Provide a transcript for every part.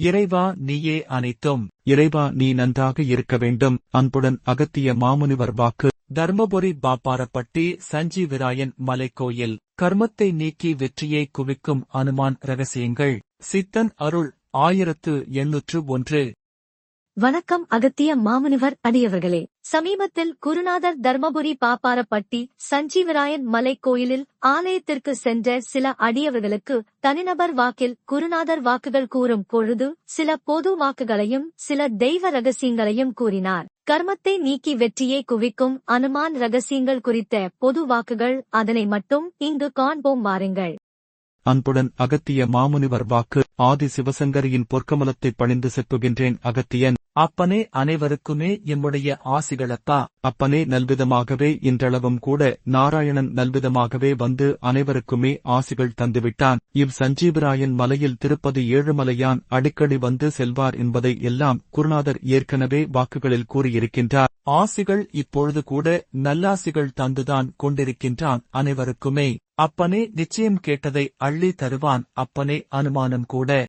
இறைவா நீயே அனைத்தும். இறைவா நீ நன்றாக இருக்க வேண்டும். அன்புடன் அகத்திய மாமுனிவர் வாக்கு. தர்மபுரி பாப்பாரப்பட்டி சஞ்சீவிராயன் மலைக்கோயில். கர்மத்தை நீக்கி வெற்றியை குவிக்கும் அனுமான் ரகசியங்கள். சித்தன் அருள் ஆயிரத்து எண்ணூற்று ஒன்று. வணக்கம் அகத்திய மாமுனிவர் அடியவர்களே. சமீபத்தில் குருநாதர் தர்மபுரி பாப்பாரப்பட்டி சஞ்சீவராயன் மலை கோயிலில் ஆலயத்திற்கு சென்ற சில அடியவர்களுக்கு தனிநபர் வாக்கில் குருநாதர் வாக்குகள் கூறும் பொழுது சில பொது வாக்குகளையும் சில தெய்வ ரகசியங்களையும் கூறினார். கர்மத்தை நீக்கி வெற்றியை குவிக்கும் அனுமான் ரகசியங்கள் குறித்த பொது வாக்குகள் அதனை மட்டும் இங்கு காண்போம் வாருங்கள். அன்புடன் அகத்திய மாமுனிவர் வாக்கு ஆதி சிவசங்கரியின் பொற்கமலத்தை பணிந்து செப்புகின்றேன் அகத்தியன். அப்பனே அனைவருக்குமே எம்முடைய ஆசிகளப்பா அப்பனே நல்விதமாகவே இன்றளவும் கூட நாராயணன் நல்விதமாகவே வந்து அனைவருக்குமே ஆசிகள் தந்துவிட்டான். இவ் சஞ்சீவராயன் மலையில் திருப்பதி ஏழுமலையான் அடிக்கடி வந்து செல்வார் என்பதை எல்லாம் குருநாதர் ஏற்கனவே வாக்குகளில் கூறியிருக்கின்றார். ஆசிகள் இப்பொழுது கூட நல்லாசிகள் தந்துதான் கொண்டிருக்கின்றான் அனைவருக்குமே. அப்பனே நிச்சயம் கேட்டதை அள்ளி தருவான். அப்பனே அனுமானம் கூட.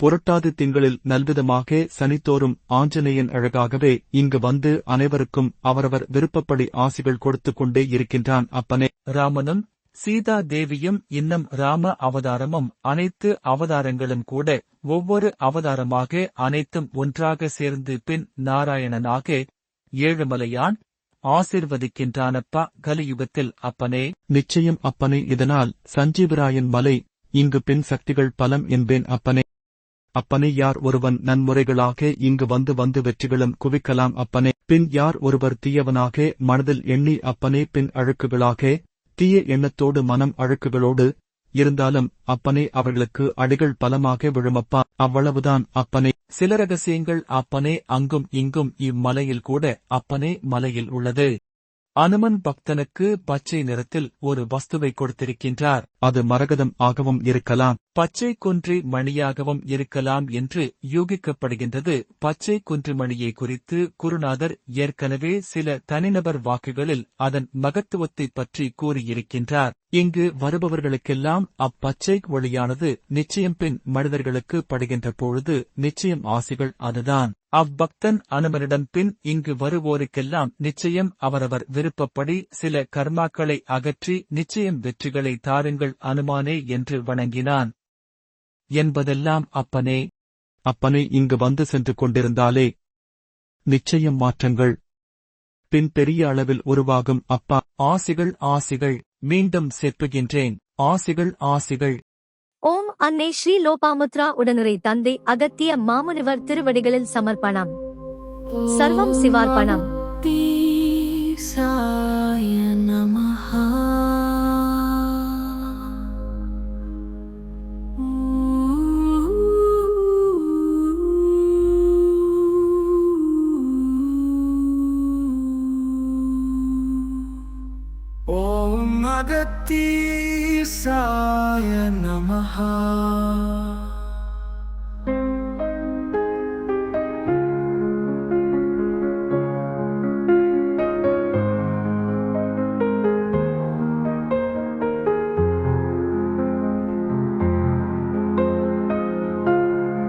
புரட்டாது திங்களில் நல்விதமாக சனித்தோறும் ஆஞ்சநேயன் அழகாகவே இங்கு வந்து அனைவருக்கும் அவரவர் விருப்பப்படி ஆசிகள் கொடுத்து கொண்டே இருக்கின்றான் அப்பனே. ராமனும் சீதா தேவியும் இன்னும் ராம அவதாரமும் அனைத்து அவதாரங்களும் கூட ஒவ்வொரு அவதாரமாக அனைத்தும் ஒன்றாக சேர்ந்து பின் நாராயணனாக ஏழுமலையான் ஆசிர்வதிக்கின்றானப்பா கலியுகத்தில் அப்பனே. நிச்சயம் அப்பனே இதனால் சஞ்சீவராயன் மலை இங்கு பின் சக்திகள் பலம் என்பேன் அப்பனே. அப்பனே யார் ஒருவன் நன்முறைகளாக இங்கு வந்து வந்து வெற்றிகளும் குவிக்கலாம் அப்பனே. பின் யார் ஒருவர் தீயவனாக மனதில் எண்ணி அப்பனே பின் அழுக்குகளாக தீய எண்ணத்தோடு மனம் அழுக்குகளோடு இருந்தாலும் அப்பனே அவர்களுக்கு அடிகள் பலமாக விழுமப்பா. அவ்வளவுதான் அப்பனே. சில ரகசியங்கள் அப்பனே அங்கும் இங்கும் இம்மலையில் கூட அப்பனே மலையில் உள்ளது. அனுமன் பக்தனுக்கு பச்சை நிறத்தில் ஒரு வஸ்துவை கொடுத்திருக்கின்றார். அது மரகதம் ஆகவும் இருக்கலாம். பச்சை குன்றி மணியாகவும் இருக்கலாம் என்று யூகிக்கப்படுகின்றது. பச்சை குன்று மணியை குறித்து குருநாதர் ஏற்கனவே சில தனிநபர் வாக்குகளில் அதன் மகத்துவத்தை பற்றி கூறியிருக்கின்றார். இங்கு வருபவர்களுக்கெல்லாம் அப்பச்சை ஒளியானது நிச்சயம் பின் மனிதர்களுக்கு படுகின்ற பொழுது நிச்சயம் ஆசிகள் அதுதான். அவ்வக்தன் அனுமனிடம் பின் இங்கு வருவோருக்கெல்லாம் நிச்சயம் அவரவர் விருப்பப்படி சில கர்மாக்களை அகற்றி நிச்சயம் வெற்றிகளை தாருங்கள் அனுமானே என்று வணங்கினான். என்பதெல்லாம் அப்பனே. அப்பனே இங்கு வந்து சென்று கொண்டிருந்தாலே. நிச்சயம் மாற்றங்கள். பின் பெரிய அளவில் உருவாகும் அப்பா. ஆசிகள் ஆசிகள். மீண்டும் செப்புகின்றேன் ஆசிகள் ஆசிகள். ஓம் அன்னை ஸ்ரீ லோபாமுத்ரா உடனுரை தந்தை அகத்திய மாமுனிவர் திருவடிகளில் சமர்ப்பணம். சர்வம் சிவார்ப்பணம். சாய Bhagati Saya Namaha